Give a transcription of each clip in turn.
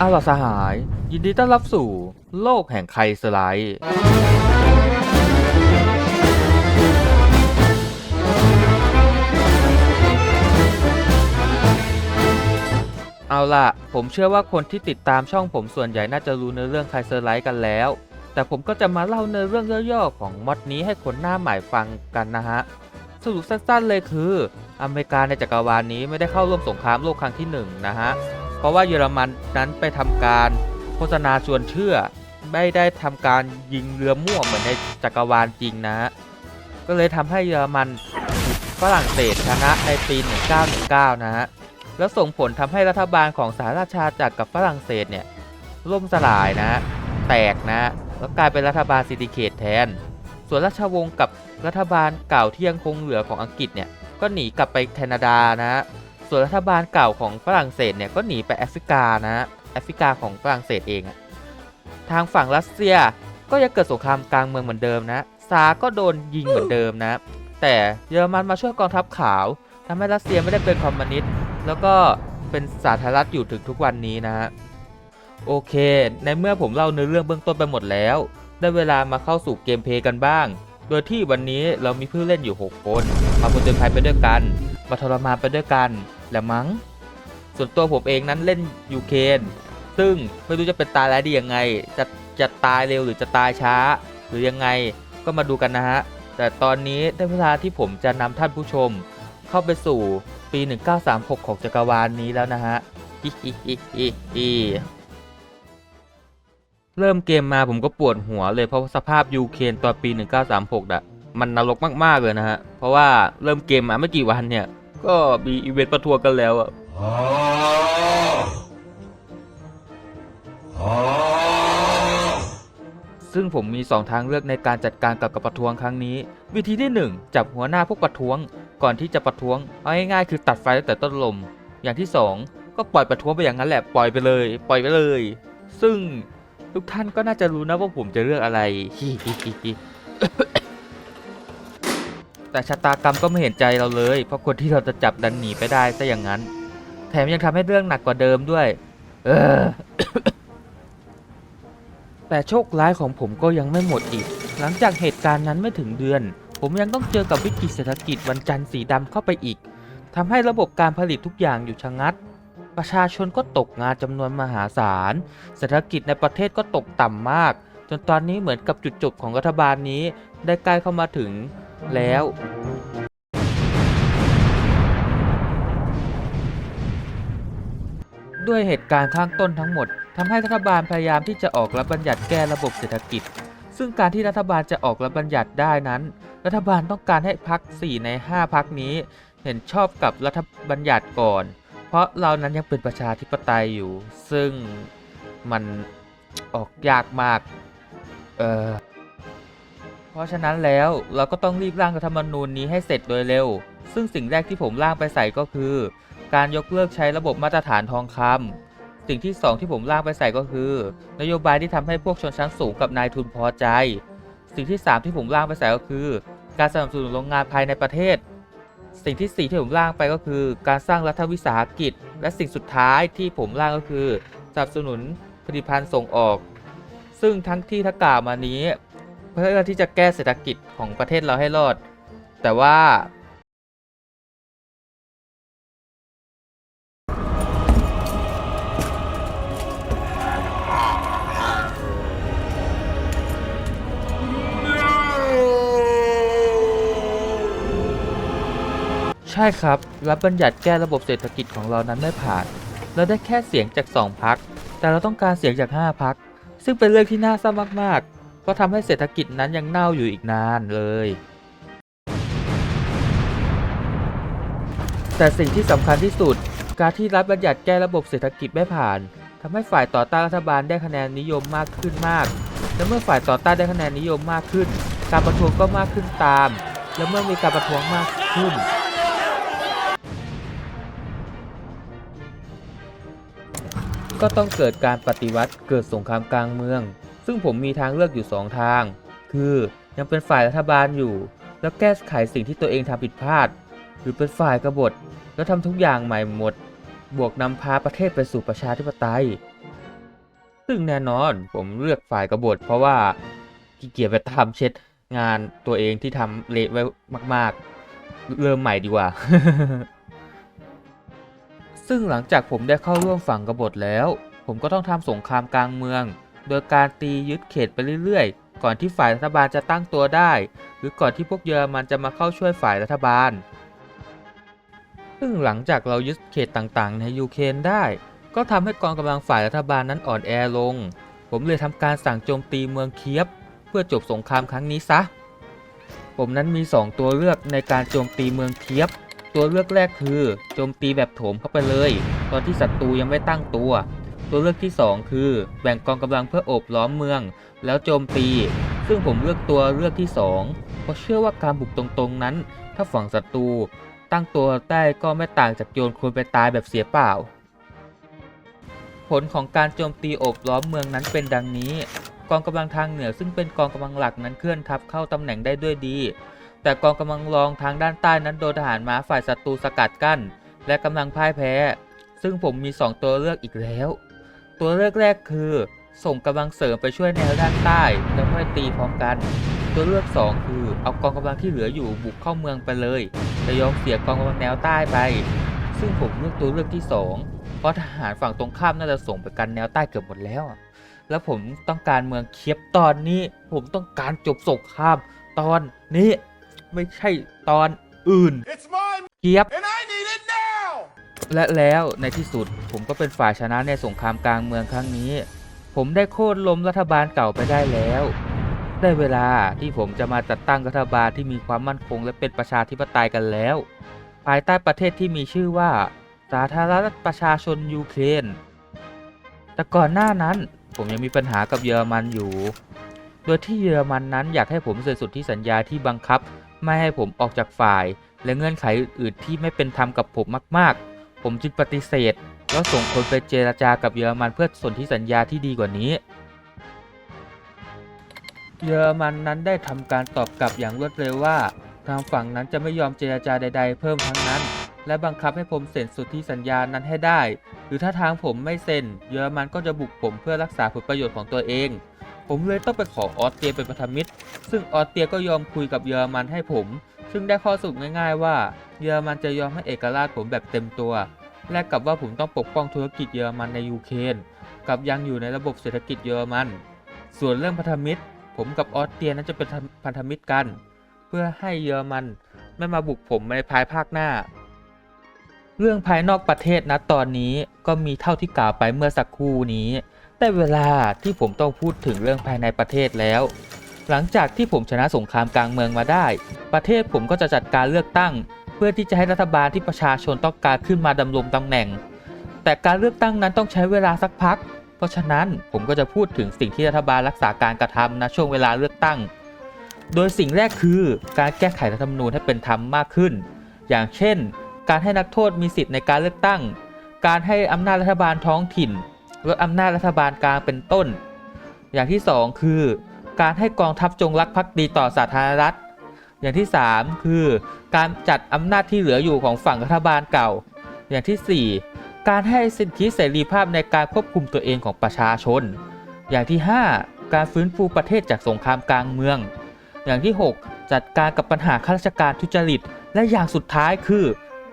อาล่ะสหาย ยินดีต้อนรับสู่โลกแห่งไคสไลด์ เอาล่ะ ผมเชื่อว่าคนที่ติดตามช่องผมส่วนใหญ่น่าจะรู้เนื้อเรื่องไคเซอร์ไลท์กันแล้ว แต่ผมก็จะมาเล่าเนื้อเรื่องย่อๆของมอดนี้ให้คนหน้าใหม่ฟังกันนะฮะ สรุปสั้นๆเลยคือ อเมริกาในจักรวาลนี้ไม่ได้เข้าร่วมสงครามโลกครั้งที่หนึ่งนะฮะ เพราะว่าเยอรมันนั้นไปทำการโฆษณาชวนเชื่อ ไม่ได้ทำการยิงเรือมั่วเหมือนในจักรวาลจริงนะฮะก็เลยทำให้เยอรมันฝรั่งเศสชนะในปี 1919 นะฮะ แล้วส่งผลทำให้รัฐบาลของสหราชอาณาจักรกับฝรั่งเศสเนี่ยล่มสลายนะฮะแตกนะฮะแล้วกลายเป็นรัฐบาลซินดิเคตแทน ส่วนราชวงศ์กับรัฐบาลเก่าที่ยังคงเหลือของอังกฤษเนี่ยก็หนีกลับไปแคนาดานะฮะ ส่วนรัฐบาลเก่าของฝรั่งเศสเนี่ยก็หนีไปแอฟริกานะฮะแอฟริกาของฝรั่งเศสเองอะทางฝั่งรัสเซียก็ยังเกิดสงครามกลางเมืองเหมือนเดิมนะซาก็โดนยิงเหมือนเดิมนะ แต่เยอรมันมาช่วยกองทัพขาวทำให้รัสเซียไม่ได้เป็นคอมมิวนิสต์แล้วก็เป็นสาธารณรัฐอยู่ถึงทุกวันนี้นะฮะโอเค ในเมื่อผมเล่าเนื้อเรื่องเบื้องต้นไปหมดแล้ว ได้เวลามาเข้าสู่เกมเพลย์กันบ้าง โดยที่วันนี้เรามีผู้เล่นอยู่ 6 คน มาผจญภัยไปด้วยกัน มาทรมานไปด้วยกัน และมั้ง ส่วนตัวผมเองนั้นเล่นยูเคนซึ่งไม่รู้จะเป็นตายแล้วดียังไง จะจะตายเร็วหรือจะตายช้า หรือยังไงก็มาดูกันนะฮะ แต่ตอนนี้ได้เวลาที่ผมจะนำท่านผู้ชม เข้าไปสู่ปี 1936 ของจักรวาลนี้แล้วนะฮะฮิฮิฮิฮิฮิเริ่มเกมมาผมก็ปวดหัวเลยเพราะสภาพยูเคนตอนปี 1936อะมันนรกมาก ๆ เลยนะฮะ เพราะว่าเริ่มเกมมาไม่กี่วันเนี่ย ก็มีอีเวนต์ประท้วงกันแล้วอะซึ่งผมมี 2 ทางเลือกในการจัดการกับกับประท้วงครั้งนี้ วิธีที่ 1 จับหัวหน้าพวกประท้วง ก่อนที่จะประท้วงเอาง่ายๆคือตัดไฟตั้งแต่ต้นลม อย่างที่ 2 ก็ปล่อยประท้วงไปอย่างนั้นแหละปล่อยไปเลย ปล่อยไปเลย ซึ่งทุกท่านก็น่าจะรู้นะว่าผมจะเลือกอะไร แต่ชะตากรรมก็ไม่เห็นใจเราเลย เพราะคนที่เราจะจับดันหนีไปได้ซะอย่างนั้น แถมยังทำให้เรื่องหนักกว่าเดิมด้วย เออ แต่โชคร้ายของผมก็ยังไม่หมดอีก หลังจากเหตุการณ์นั้นไม่ถึงเดือน ผมยังต้องเจอกับวิกฤตเศรษฐกิจวันจันทร์สีดำเข้าไปอีกทำให้ระบบการผลิตทุกอย่างอยู่ชะงัดประชาชนก็ตกงานจำนวนมหาศาล เศรษฐกิจในประเทศก็ตกต่ำมาก จนตอนนี้เหมือนกับจุดจบของรัฐบาลนี้ ได้ใกล้เข้ามาถึงแล้ว ด้วยเหตุการณ์ข้างต้นทั้งหมดทำให้รัฐบาลพยายามที่จะออกรัฐบัญญัติแก้ระบบเศรษฐกิจ ซึ่งการที่รัฐบาลจะออกรัฐบัญญัติได้นั้น รัฐบาลต้องการให้พัก 4 ใน 5 พักนี้ เห็นชอบกับรัฐบัญญัติก่อน เพราะเรานั้นยังเป็นประชาธิปไตยอยู่ ซึ่งมันออกยากมาก เออ ราะฉะนั้นแล้วเราก็ต้องรีบร่างรัฐธรรมนูญนี้ให้เสร็จโดยเร็ว ซึ่งสิ่งแรกที่ผมร่างไปใส่ก็คือ การยกเลิกใช้ระบบมาตรฐานทองคำสิ่งที่ 2 ที่ผมร่างไปใส่ก็คือ นโยบายที่ทำให้พวกชนชั้นสูงกับนายทุนพอใจ สิ่งที่ 3 ที่ผมร่างไปใส่ก็คือ การสนับสนุนโรงงานภายในประเทศ สิ่งที่ 4 ที่ผมร่างไปก็คือ การสร้างรัฐวิสาหกิจ และสิ่งสุดท้ายที่ผมร่างก็คือสนับสนุนผลิตภัณฑ์ส่งออก ซึ่งทั้งที่ทักล่าวมานี้ เพื่อที่จะแก้เศรษฐกิจของประเทศเราให้รอด แต่ว่าใช่ครับ รัฐบัญญัติแก้ระบบเศรษฐกิจของเรานั้นไม่ผ่าน เราได้แค่เสียงจาก 2พัก แต่เราต้องการเสียงจาก 5พัก ซึ่งเป็นเรื่องที่น่าเศร้ามากๆ เพราะทำให้เศรษฐกิจนั้นยังเน่าอยู่อีกนานเลย แต่สิ่งที่สำคัญที่สุด การที่รัฐบัญญัติแก้ระบบเศรษฐกิจไม่ผ่านทำให้ฝ่ายต่อต้านรัฐบาลได้คะแนนนิยมมากขึ้นมาก และเมื่อฝ่ายต่อต้านได้คะแนนนิยมมากขึ้น การประท้วงก็มากขึ้นตาม และเมื่อมีการประท้วงมากขึ้นก็ต้องเกิดการปฏิวัติเกิดสงครามกลางเมือง ซึ่งผมมีทางเลือกอยู่ 2 ทาง คือยังเป็นฝ่ายรัฐบาลอยู่ แล้วแก้ไขสิ่งที่ตัวเองทำผิดพลาด หรือเป็นฝ่ายกบฏแล้วทำทุกอย่างใหม่หมด บวกนำพาประเทศไปสู่ประชาธิปไตย ซึ่งแน่นอนผมเลือกฝ่ายกบฏเพราะว่าขี้เกียจไปทำเช็ดงานตัวเองที่ทำเละไว้มาก ๆ เริ่มใหม่ดีกว่า ซึ่งหลังจากผมได้เข้าร่วมฝั่งกบฏแล้ว ผมก็ต้องทำสงครามกลางเมือง โดยการตียึดเขตไปเรื่อยๆ ก่อนที่ฝ่ายรัฐบาลจะตั้งตัวได้ หรือก่อนที่พวกเยอรมันจะมาเข้าช่วยฝ่ายรัฐบาล ซึ่งหลังจากเรายึดเขตต่างๆ ในยูเครนได้ ก็ทำให้กองกำลังฝ่ายรัฐบาลนั้นอ่อนแอลง ผมเลยทำการสั่งโจมตีเมืองเคียบ เพื่อจบสงครามครั้งนี้ซะ ผมนั้นมี 2 ตัวเลือกในการโจมตีเมืองเคียบ ตัวเลือกแรกคือโจมตีแบบโถมเข้าไปเลย ตอนที่ศัตรูยังไม่ตั้งตัว ตัวเลือกที่ 2 คือแบ่งกองกำลังเพื่อโอบล้อมเมือง แล้วโจมตี ซึ่งผมเลือกตัวเลือกที่ 2 เพราะเชื่อว่าการบุกตรงๆนั้น ถ้าฝั่งศัตรูตั้งตัวได้ก็ไม่ต่างจากโยนคนไปตายแบบเสียเปล่า ผลของการโจมตีโอบล้อมเมืองนั้นเป็นดังนี้ กองกำลังทางเหนือซึ่งเป็นกองกำลังหลักนั้นเคลื่อนทัพเข้าตำแหน่งได้ด้วยดี แต่กองกำลังรองทางด้านใต้นั้นโดนทหารม้าฝ่ายศัตรูสกัดกั้น และกำลังพ่ายแพ้ ซึ่งผมมี 2 ตัวเลือกอีกแล้ว ตัวเลือกแรกคือ ส่งกำลังเสริมไปช่วยแนวด้านใต้แล้วค่อยตีพร้อมกัน ตัวเลือก 2 คือเอากองกำลังที่เหลืออยู่บุกเข้าเมืองไปเลยแต่ยอมเสียกองกำลังแนวใต้ไป ซึ่งผมเลือกตัวเลือกที่ 2 เพราะทหารฝั่งตรงข้ามน่าจะส่งไปกันแนวใต้เกือบหมดแล้วอะแล้วผมต้องการเมืองเคียบตอนนี้ ผมต้องการจบสงครามตอนนี้ไม่ใช่ตอนอื่น It's mine, เคียบ and I need it now! และแล้วในที่สุดผมก็เป็นฝ่ายชนะในสงครามกลางเมืองครั้งนี้ ผมได้โค่นล้มรัฐบาลเก่าไปได้แล้ว ได้เวลาที่ผมจะมาจัดตั้งรัฐบาลที่มีความมั่นคงและเป็นประชาธิปไตยกันแล้ว ภายใต้ประเทศที่มีชื่อว่า สาธารณรัฐประชาชนยูเครน แต่ก่อนหน้านั้นผมยังมีปัญหากับเยอรมันอยู่ โดยที่เยอรมันนั้นอยากให้ผมเซ็นสุดทธิสัญญาที่บังคับ ไม่ให้ผมออกจากฝ่าย และเงื่อนไขอื่นๆที่ไม่เป็นธรรมกับผมมาก ๆ ผมจึงปฏิเสธ แล้วส่งคนไปเจรจากับเยอรมันเพื่อสนธิสัญญาที่ดีกว่านี้ เยอรมันนั้นได้ทำการตอบกลับอย่างรวดเร็วว่า ทางฝั่งนั้นจะไม่ยอมเจรจาใด ๆ เพิ่มทั้งนั้น และบังคับให้ผมเซ็นสุทธิสัญญานั้นให้ได้ หรือถ้าทางผมไม่เซ็นเยอรมันก็จะบุกผมเพื่อรักษาผลประโยชน์ของตัวเองผมเลยต้องไปขอออสเตรียเป็นพันธมิตร ซึ่งออสเตรียก็ยอมคุยกับเยอรมันให้ผม ซึ่งได้ข้อสรุปง่ายๆว่า เยอรมันจะยอมให้เอกราชผมแบบเต็มตัว แลกกับว่าผมต้องปกป้องธุรกิจเยอรมันในยูเครนกับยังอยู่ในระบบเศรษฐกิจเยอรมัน ส่วนเรื่องพันธมิตร ผมกับออสเตรียนั้นจะเป็นพันธมิตรกัน เพื่อให้เยอรมันไม่มาบุกผมในภายภาคหน้า เรื่องภายนอกประเทศนะตอนนี้ก็มีเท่าที่กล่าวไปเมื่อสักครู่นี้ แต่เวลาที่ผมต้องพูดถึงเรื่องภายในประเทศแล้ว หลังจากที่ผมชนะสงครามกลางเมืองมาได้ ประเทศผมก็จะจัดการเลือกตั้ง เพื่อที่จะให้รัฐบาลที่ประชาชนต้องการขึ้นมาดำรงตำแหน่ง แต่การเลือกตั้งนั้นต้องใช้เวลาสักพัก เพราะฉะนั้นผมก็จะพูดถึงสิ่งที่รัฐบาลรักษาการกระทำนะช่วงเวลาเลือกตั้ง โดยสิ่งแรกคือการแก้ไขรัฐธรรมนูญให้เป็นธรรมมากขึ้น อย่างเช่น การให้นักโทษมีสิทธิ์ในการเลือกตั้ง การให้อำนาจรัฐบาลท้องถิ่นลดอำนาจรัฐบาลกลางเป็นต้น อย่างที่ 2 คือ การให้กองทัพจงรักภักดีต่อสาธารณรัฐ อย่างที่ 3 คือ การจัดอำนาจที่เหลืออยู่ของฝั่งรัฐบาลเก่า อย่างทีสี่ 4 การให้สิทธิเสรีภาพในการควบคุมตัวเองของประชาชน อย่างที่ 5 การฟื้นฟูประเทศจากสงครามกลางเมือง อย่างที่ 6 จัดการกับปัญหาข้าราชการทุจริต และอย่างสุดท้ายคือ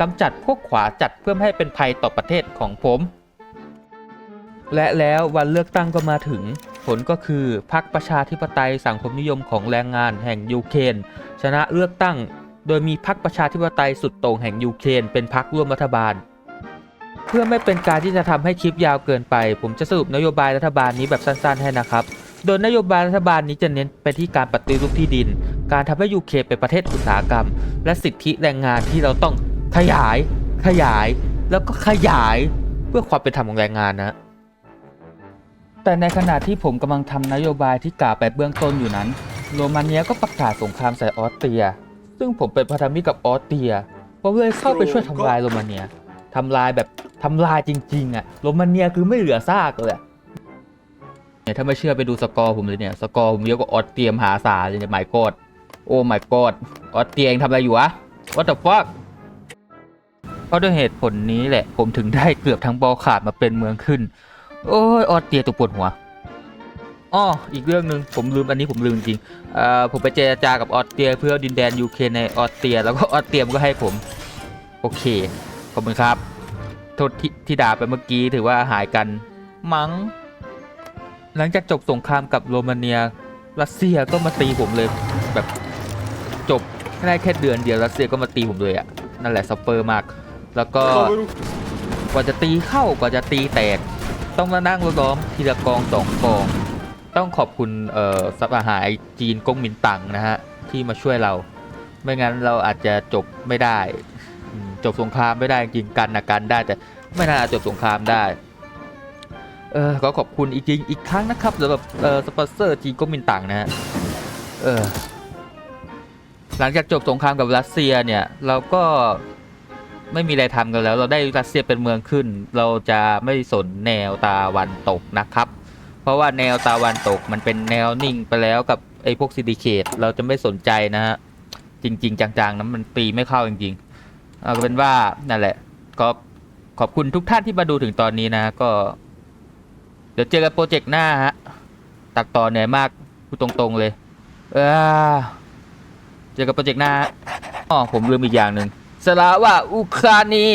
กำจัดพวกขวาจัดเพื่อให้เป็นภัยต่อประเทศของผม และแล้ววันเลือกตั้งก็มาถึง ผลก็คือพรรคประชาธิปไตยสังคมนิยมของแรงงานแห่งยูเครนชนะเลือกตั้ง โดยมีพรรคประชาธิปไตยสุดโต่งแห่งยูเครนเป็นพรรคร่วมรัฐบาล เพื่อไม่เป็นการที่จะทำให้คลิปยาวเกินไป ผมจะสรุปนโยบายรัฐบาลนี้แบบสั้นๆให้นะครับ โดยนโยบายรัฐบาลนี้จะเน้นไปที่การปฏิรูปที่ดิน การทำให้ยูเครนเป็นประเทศอุตสาหกรรม และสิทธิแรงงานที่เราต้องขยาย ขยาย แล้วก็ขยาย เพื่อความเป็นธรรมของแรงงานนะ แต่ในขณะที่ผมกำลังทำนโยบายที่กล่าวไปเบื้องต้นอยู่นั้น โรมาเนียก็ประกาศสงครามใส่ออสเตรีย ซึ่งผมเป็นพันธมิตรกับออสเตรียผมเลยเข้าไปช่วยทำลายโรมาเนียทำลายแบบทำลายจริง ๆอะโรมาเนียคือไม่เหลือซากเลยเนี่ยถ้าไม่เชื่อไปดูสกอร์ผมเลยเนี่ยสกอร์ผมเยอะกว่าออสเตรียมหาศาลเลยเนี่ยไม่กอดโอ้ my god ออสเตรียงทำอะไรอยู่วะ what the fuck เพราะด้วยเหตุผลนี้แหละผมถึงได้เกือบทั้งบอลขาดมาเป็นเมืองขึ้น โอ้ยออสเตรียตัวปวดหัวอ้ออีกเรื่องหนึ่งผมลืมอันนี้ผมลืมจริงเอ่อผมไปเจรจากับออสเตรีย เพื่อดินแดนยูเครนในออสเตรีย แล้วก็ออสเตรียมนก็ให้ผม โอเค ขอบคุณครับ โทษที่ที่ด่าไปเมื่อกี้ถือว่าหายกันมัง้ง หลังจากจบสงครามกับโรมาเนีย รัสเซียก็มาตีผมเลยแบบจบได้แค่เดือนเดียวรัสเซียก็มาตีผมเลยอะนั่นแหละซัฟเฟอร์มาก แล้วก็กว่าจะตีเข้ากว่าจะตีแตก ต้องมานั่งล้อมทีละกองสองกอง ต้องขอบคุณเอ่อสัปหายจีนกงมินตังนะฮะ ที่มาช่วยเรา ไม่งั้นเราอาจจะจบไม่ได้ จบสงครามไม่ได้จริงกันนะกันได้แต่ไม่น่าจบสงครามได้เออก็ขอบคุณอีกจริงอีกครั้งนะครับสำหรับเอ่อสปอนเซอร์จีนกงมินตังนะฮะเออหลังจากจบสงครามกับรัสเซียเนี่ยเราก็ ไม่มีอะไรทำกันแล้ว เราได้รัสเซียเป็นเมืองขึ้น เราจะไม่สนแนวตาวันตกนะครับ เพราะว่าแนวตาวันตกมันเป็นแนวนิ่งไปแล้วกับไอ้พวกซิดิเคตเราจะไม่สนใจนะฮะจริง ๆ จังๆนะมันตีไม่เข้าจริงๆเอาเป็นว่านั่นแหละ ก็ขอบคุณทุกท่านที่มาดูถึงตอนนี้นะก็ เดี๋ยวเจอกันโปรเจกต์หน้าฮะตัดต่อเหนื่อยมากพูดตรงๆเลย เออเจอกันโปรเจกต์หน้าอ๋อผมลืมอีกอย่างหนึ่ง สละว่าอุคานี